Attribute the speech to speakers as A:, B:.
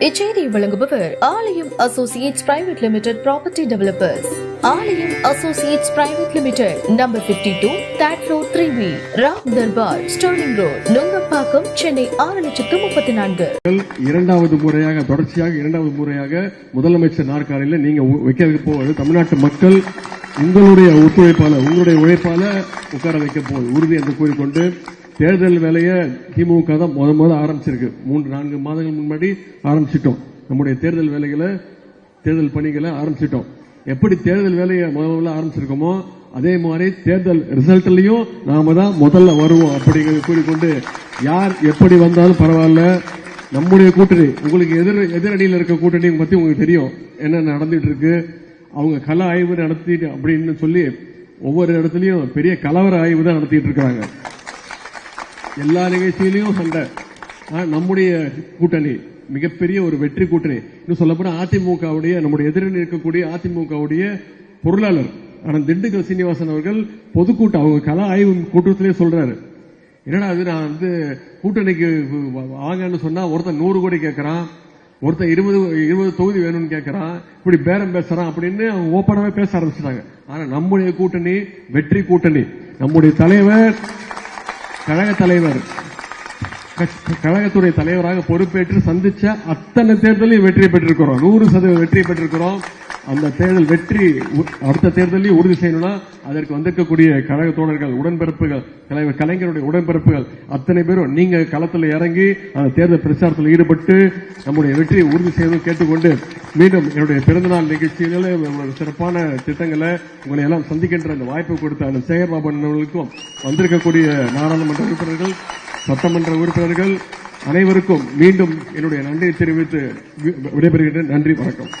A: இச்செய்தியை வழங்குபவர் Alayam associates private limited property developers. Alayam associates private limited number 52 two that road three B Ram Darbar Sterling road Nungambakkam Chennai ஆறு லட்சத்து முப்பத்தி நான்கு
B: இரண்டாவது முறையாக தொடர்ச்சியாக இரண்டாவது முறையாக முதலமைச்சர் நாற்காலியில் நீங்க வைக்க போவது தமிழ்நாட்டு மக்கள் உங்களுடைய ஒத்துழைப்பால உங்களுடைய உழைப்பால உட்கார வைக்க போவது உறுதி என்று கூறிக்கொண்டு தேர்தல் வேலையை திமுக தான் முத முத ஆரம்பிச்சிருக்கு. மூன்று நான்கு மாதங்கள் முன்னாடி ஆரம்பிச்சிட்டோம். நம்முடைய தேர்தல் வேலைகளை தேர்தல் பணிகளை ஆரம்பிச்சிட்டோம். எப்படி தேர்தல் வேலையை முத முதல்ல ஆரம்பிச்சிருக்கோமோ அதே மாதிரி தேர்தல் ரிசல்ட்லயும் நாம தான் முதல்ல வருவோம் அப்படிங்கிறது கூறிக்கொண்டு யார் எப்படி வந்தாலும் பரவாயில்ல. நம்முடைய கூட்டணி உங்களுக்கு எதிர் எதிரடியில் இருக்க கூட்டணி பத்தி உங்களுக்கு தெரியும். என்ன நடந்துட்டு இருக்கு அவங்க கல ஆய்வு நடத்திட்டு அப்படின்னு சொல்லி ஒவ்வொரு இடத்துலயும் பெரிய கலவர ஆய்வு தான் நடத்திட்டு இருக்காங்க எல்லா நிகழ்ச்சியிலையும் சண்டை நம்முடைய கூட்டணி மிகப்பெரிய ஒரு வெற்றி கூட்டணி. இன்னும் சொல்லப்போனா அதிமுகவுடைய நம்முடைய எதிரில் இருக்கக்கூடிய அதிமுகவுடைய பொருளாளர் ஆனால் திண்டுக்கல் சீனிவாசன் அவர்கள் பொதுக்கூட்டம் அவங்க கலா ஆய்வு கூட்டத்திலே சொல்றாரு. என்னடா அது நான் வந்து கூட்டணிக்கு வாங்கன்னு சொன்னா ஒருத்தன் நூறு கோடி கேட்கறான் ஒருத்தன் இருபது இருபது தொகுதி வேணும்னு கேட்கறான் இப்படி பேரம் பேசுறான் அப்படின்னு அவங்க ஓப்பனாவே பேச ஆரம்பிச்சிட்டாங்க. ஆனா நம்முடைய கூட்டணி வெற்றி கூட்டணி. நம்முடைய தலைவர் கழக தலைவர் கழகத்துடைய தலைவராக பொறுப்பேற்று சந்திச்ச அத்தனை தேர்தலையும் வெற்றி பெற்றிருக்கிறோம். நூறு சதவீதம் வெற்றி பெற்றிருக்கிறோம். அந்த தேர்தல் வெற்றி உ- அடுத்த தேர்தலையும் உறுதி செய்யணும்னா அதற்கு வந்திருக்கக்கூடிய கழக தோழர்கள் உடன்பிறப்புகள் தலைவர் கலைஞருடைய உடன்பிறப்புகள் அத்தனை பேரும் நீங்க களத்தில் இறங்கி அந்த தேர்தல் பிரச்சாரத்தில் ஈடுபட்டு நம்முடைய வெற்றியை உறுதி செய்வதும் கேட்டுக்கொண்டு மீண்டும் என்னுடைய பிறந்தநாள் நிகழ்ச்சிகளில் சிறப்பான திட்டங்களை உங்களை எல்லாம் சந்திக்கின்ற அந்த வாய்ப்பு கொடுத்த அந்த சேகர்பாபு அவர்களுக்கும் வந்திருக்கக்கூடிய நாடாளுமன்ற உறுப்பினர்கள் சட்டமன்ற உறுப்பினர்கள் அனைவருக்கும் மீண்டும் என்னுடைய நன்றியை தெரிவித்து வி- விடைபெறுகின்றேன். நன்றி வணக்கம்.